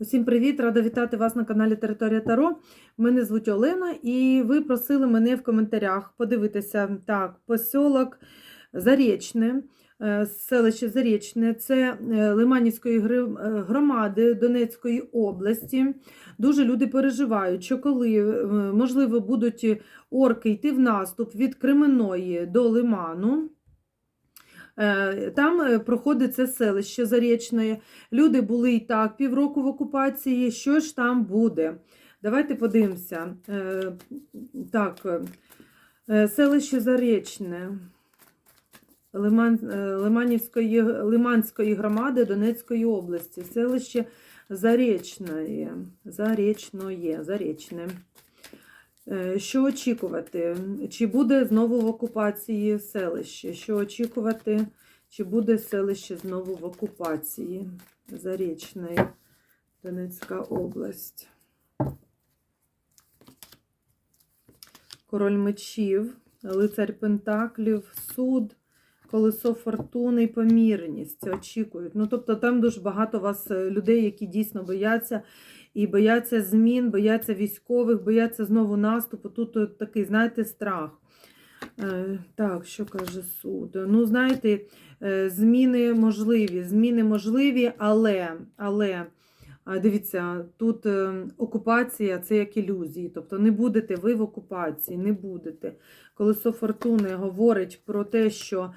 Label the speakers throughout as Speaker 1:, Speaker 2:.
Speaker 1: Усім привіт! Рада вітати вас на каналі Територія Таро. Мене звуть Олена, і ви просили мене в коментарях подивитися так, посілок Зарічне, е, селище Зарічне, це е, Лиманівської е, громади Донецької області. Дуже люди переживають, що коли можливо будуть орки йти в наступ від Кременної до Лиману. Е, Там е, проходить це селище Зарічне. Люди були і так півроку в окупації. Що ж там буде? Давайте подивимося. Е, Так, селище Зарічне. Лиман, Лиманівської, Лиманської громади Донецької області. Селище Зарічне. Зарічноє, Зарічне. Е, Що очікувати? Чи буде знову в окупації селище? Що очікувати? Чи буде селище знову в окупації? Зарічне, Донецька область. Король мечів, лицарь Пентаклів, суд, колесо фортуни і помірність. Очікують. Ну, тобто там дуже багато вас е, людей, які дійсно бояться і бояться змін, бояться військових, бояться знову наступу. Тут такий, знаєте, страх. Е, Так, що каже суд? Ну, знаєте, е, зміни можливі, зміни можливі, але, але дивіться, тут е, окупація це як ілюзії. Тобто не будете ви в окупації, не будете. Колесо фортуни говорить про те, що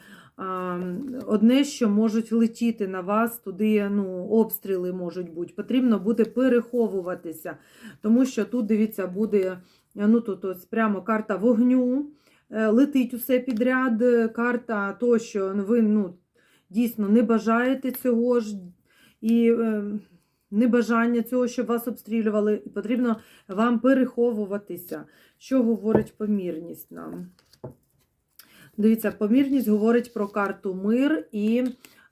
Speaker 1: одне, що можуть летіти на вас, туди ну, обстріли можуть бути. Потрібно буде переховуватися, тому що тут, дивіться, буде ну, тут ось прямо карта вогню, е, летить усе підряд, е, карта того, що ви ну, дійсно не бажаєте цього ж. І е, небажання цього, щоб вас обстрілювали, потрібно вам переховуватися. Що говорить помірність нам? Дивіться, помірність говорить про карту мир і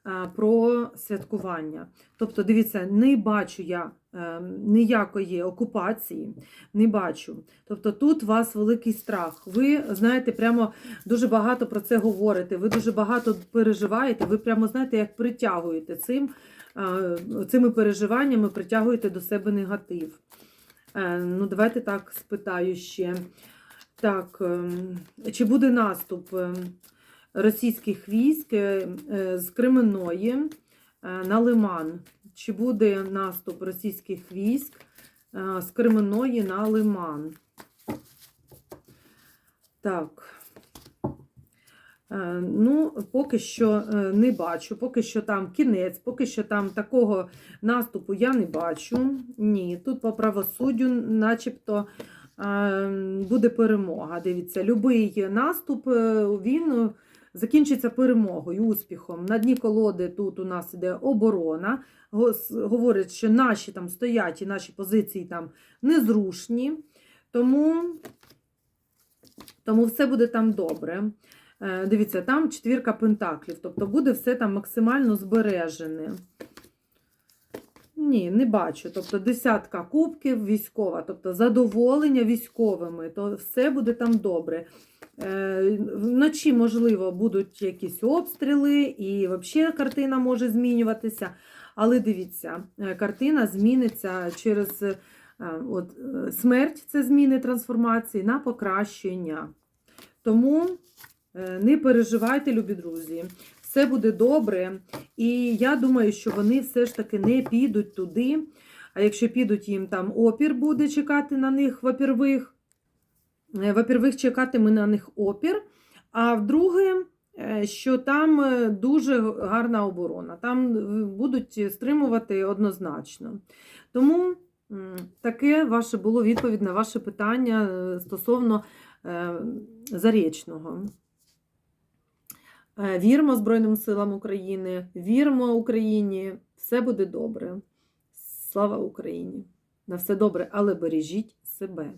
Speaker 1: а, про святкування. Тобто, дивіться, не бачу я е, ніякої окупації, не бачу. Тобто тут у вас великий страх. Ви знаєте, прямо дуже багато про це говорите, ви дуже багато переживаєте, ви прямо знаєте, як притягуєте цим, е, цими переживаннями, притягуєте до себе негатив. Е, Ну, давайте так спитаю ще. Так, ем, чи буде наступ ем, російських військ е, е, з Кременної е, на Лиман? Чи буде наступ російських військ з Кременної на Лиман? Так. Ну, поки що не бачу, поки що там кінець, поки що там такого наступу я не бачу. Ні, тут по правосуддю, начебто, буде перемога. Дивіться, будь-який наступ е, він е, закінчиться перемогою, успіхом. На дні колоди тут у нас іде оборона. Говорять, що наші там стоять і наші позиції там незрушні. Тому, тому все буде там добре. Е, Дивіться, там четвірка пентаклів, тобто буде все там максимально збережене. Ні, не бачу. Тобто десятка кубків військова, тобто задоволення військовими, то все буде там добре. Е, Вночі, можливо, будуть якісь обстріли, і взагалі картина може змінюватися. Але дивіться, е, картина зміниться через е, от, смерть, це зміни трансформації на покращення. Тому не переживайте, любі друзі, все буде добре. І я думаю, що вони все ж таки не підуть туди. А якщо підуть, їм там опір буде чекати на них, во-первых, Е, во-первых, чекатиме на них опір. А вдруге, е, що там е, дуже гарна оборона, там будуть стримувати однозначно. Тому таке ваше було відповідь на ваше питання стосовно зарічного. Е, Віримо Збройним силам України, віримо Україні, все буде добре. Слава Україні! На все добре, але бережіть себе.